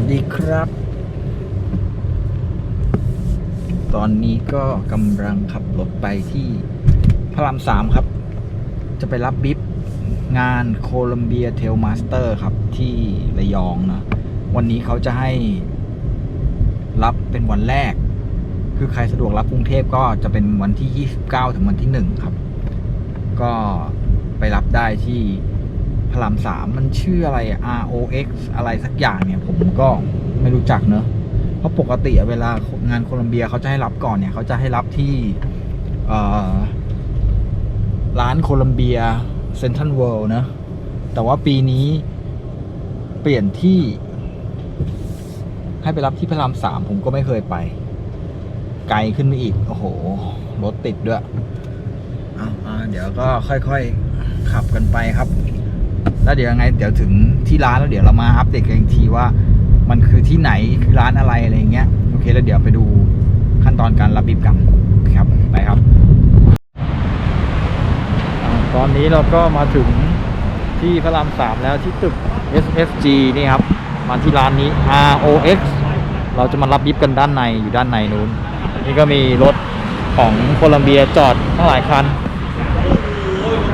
วัสดีครับ ตอนนี้ก็กำลังขับรถไปที่พระรามสามครับ จะไปรับบิ๊บงานโคลัมเบียเทลมาสเตอร์ครับที่ระยองนะ วันนี้เขาจะให้รับเป็นวันแรก คือใครสะดวกรับกรุงเทพก็จะเป็นวันที่ 29 ถึงวันที่ 1 ครับ ก็ไปรับได้ที่ พระรามสามมันชื่ออะไร ROX อะไรสักอย่างเนี่ย ผมก็ไม่รู้จักเนอะเพราะปกติเวลางานโคลัมเบียเขาจะให้รับก่อนเนี่ยเขาจะให้รับที่ร้านโคลัมเบียเซ็นทรัลเวิลด์นะ แต่ว่าปีนี้เปลี่ยนที่ ให้ไปรับที่พระรามสามผมก็ไม่เคยไป ไกลขึ้นไปอีก โอ้โห รถติดด้วยอาเอาเดี๋ยวก็ค่อยๆ ขับกันไปครับ แล้วเดี๋ยวยังไงเดี๋ยวถึงที่ร้านแล้วเดี๋ยวเรามาอัปเดตกันอีกทีว่า มันคือที่ไหนคือร้านอะไรอะไรเงี้ยโอเคแล้วเดี๋ยวไปดูขั้นตอนการรับบิบกันครับไปครับ ตอนนี้เราก็มาถึงที่พระรามสามแล้วที่ตึก SFG นี่ครับ มาที่ร้านนี้ ROX เราจะมารับบิบกันด้านในอยู่ด้านในนู้น นี่ก็มีรถของโคลัมเบียจอดทั้งหลายคัน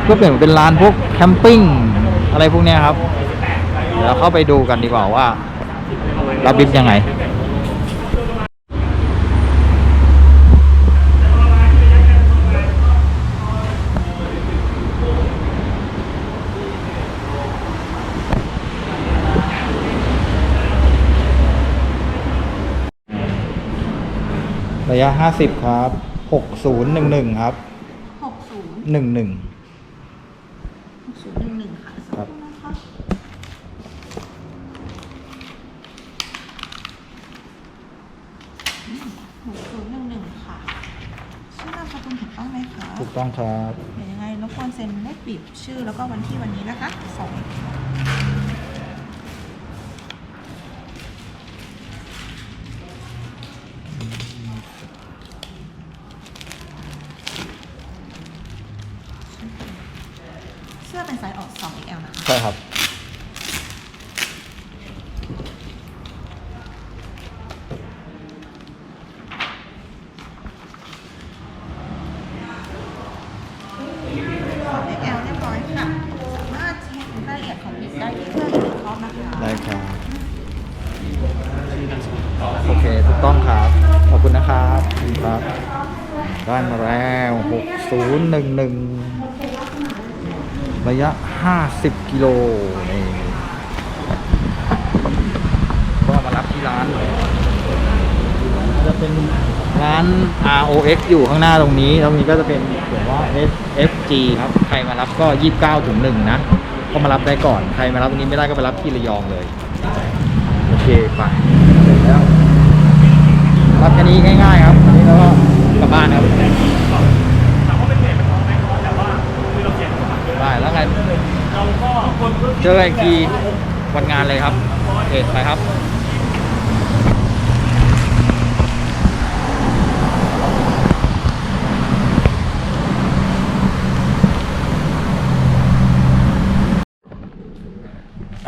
ก็เปลี่ยนเป็นร้านพวกแคมปิ้ง อะไรพวกเนี้ยครับ เดี๋ยวเราเข้าไปดูกันดีกว่าว่ารับบิบยังไงระยะ 50 ครับ 6011 ครับหกศูนย์11 หกศูนย์หนึ่งหนึ่งค่ะสัก ครับ ครู่นะคะอืมหกศูนย์หนึ่งหนึ่งค่ะ ชื่อนามสกุลถูกต้องไหมคะ ถูก ต้องครับเดี๋ยวยังไงรบกวนเซ็นเลขปิดชื่อแล้วก็วันที่วันนี้นะคะส่งเสื้อเป็นไซส์ออก 2XL นะคะ ใช่ครับ โอเคถูกต้องครับ ขอบคุณนะครับครับ ได้มาแล้ว6011 ระยะ 50 กิโลนี่ก็มารับที่ร้านเลยจะเป็นร้าน ROX อยู่ข้างหน้าตรงนี้ ตรงนี้ก็จะเป็นเขียนว่า SFG ครับ ใครมารับก็ 29ถึง1นะ ก็มารับได้ก่อน ใครมารับตรงนี้ไม่ได้ก็ไปรับที่ระยองเลย เคไปเสร็จแล้วรับแค่นี้ง่ายๆครับอันนี้แล้วก็กลับบ้านครับได้แล้วไงเจอกันอีกทีวันงานเลยครับโอเคไปครับ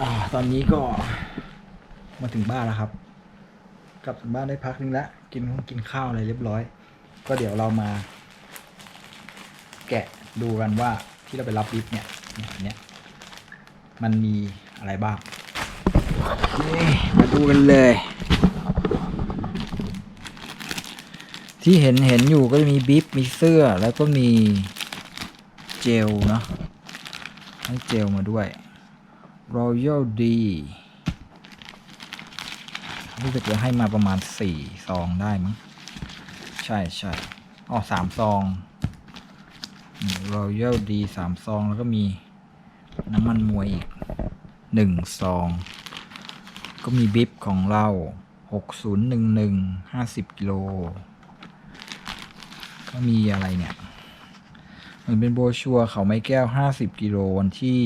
อ่าตอนนี้ก็ มาถึงบ้านแล้วครับ กลับถึงบ้านได้พักนึงแล้วกินกินข้าวอะไรเรียบร้อย ก็เดี๋ยวเรามา แกะดูกันว่าที่เราไปรับลิฟต์เนี่ยเนี่ยอันเนี่ยมันมีอะไรบ้างนี่มาดูกันเลย ที่เห็นเห็นอยู่ก็จะมีบิ๊บมีเสื้อแล้วก็มีเจลเนาะให้เจลมาด้วย Royal D รู้สึกจะให้มาประมาณสี่ซองได้มั้ง ใช่ใช่อ๋อสามซองรอยัลดีสามซอง แล้วก็มีน้ำมันมวยอีกหนึ่งซอง ก็มีบิบของเราหกศูนย์หนึ่งหนึ่งห้าสิบกิโล ก็มีอะไรเนี่ยมันเป็นโบชัวเขาไม้แก้วห้าสิบกิโลวันที่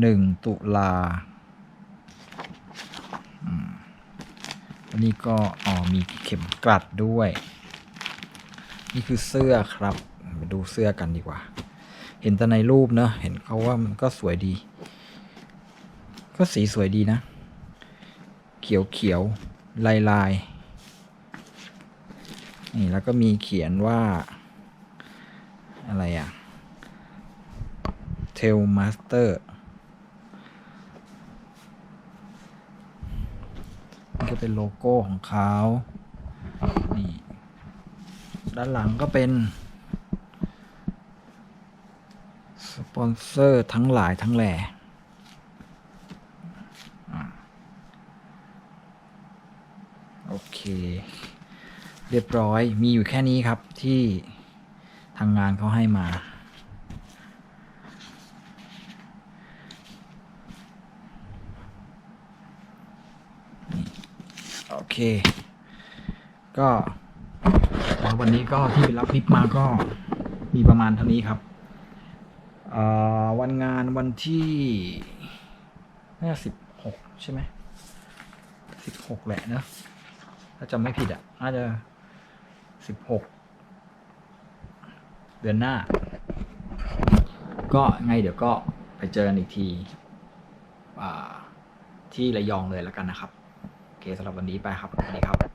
หนึ่งตุลา อันนี้ก็อ๋อมีเข็มกลัดด้วย นี่คือเสื้อครับมาดูเสื้อกันดีกว่า เห็นแต่ในรูปเนอะเห็นเขาว่ามันก็สวยดี ก็สีสวยดีนะ เขียวเขียวๆลายลายๆนี่แล้วก็มีเขียนว่า อะไรอะ Tail Master นี่ก็ เป็นโลโก้ของเขานี่ด้านหลังก็เป็น สปอนเซอร์ทั้งหลายทั้งแหล่โอเค เรียบร้อยมีอยู่แค่นี้ครับที่ทางงานเขาให้มา โอเค ก็แล้ววันนี้ก็ที่ไปรับบิบมาก็มีประมาณเท่านี้ครับอ่อวันงานวันที่น่าสิบหกใช่ไหมสิบหกแหละเนอะถ้าจำไม่ผิดอะน่าจะสิบหกเดือนหน้า ก็ไงเดี๋ยวก็ไปเจอกันอีกทีที่ระยองเลยแล้วกันนะครับ เคสำหรับวันนี้ไปครับสวัสดีครับ